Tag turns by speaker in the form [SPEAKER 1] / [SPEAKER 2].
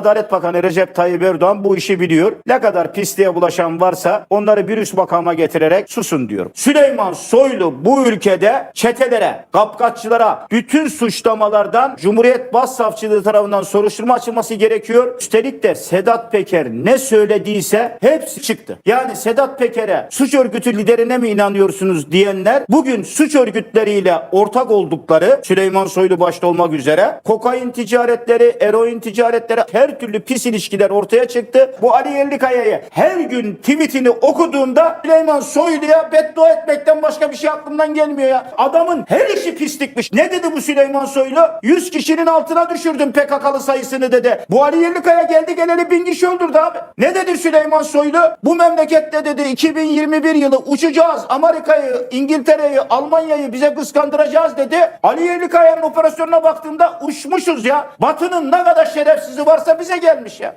[SPEAKER 1] Adalet Bakanı Recep Tayyip Erdoğan bu işi biliyor. Ne kadar pisliğe bulaşan varsa onları bir üst makama getirerek susun diyor. Süleyman Soylu bu ülkede çetelere, kapkaççılara, bütün suçlamalardan Cumhuriyet Başsavcılığı tarafından soruşturma açılması gerekiyor. Üstelik de Sedat Peker ne söylediyse hepsi çıktı. Yani Sedat Peker'e suç örgütü liderine mi inanıyorsunuz diyenler bugün suç örgütleriyle ortak oldukları Süleyman Soylu başta olmak üzere kokain ticaretleri, eroin ticaretleri her türlü pis ilişkiler ortaya çıktı. Bu Ali Yerlikaya'yı her gün tweetini okuduğumda Süleyman Soylu'ya beddua etmekten başka bir şey aklımdan gelmiyor ya. Adamın her işi pislikmiş. Ne dedi bu Süleyman Soylu? 100 kişinin altına düşürdüm PKK'lı sayısını dedi. Bu Ali Yerlikaya geldi geleli bin kişi öldürdü abi. Ne dedi Süleyman Soylu? Bu memlekette dedi 2021 yılı uçacağız. Amerika'yı, İngiltere'yi, Almanya'yı bize kıskandıracağız dedi. Ali Yerlikaya'nın operasyonuna baktığımda uçmuşuz ya. Batı'nın ne kadar şerefsizi varsa bize gelmiş ya.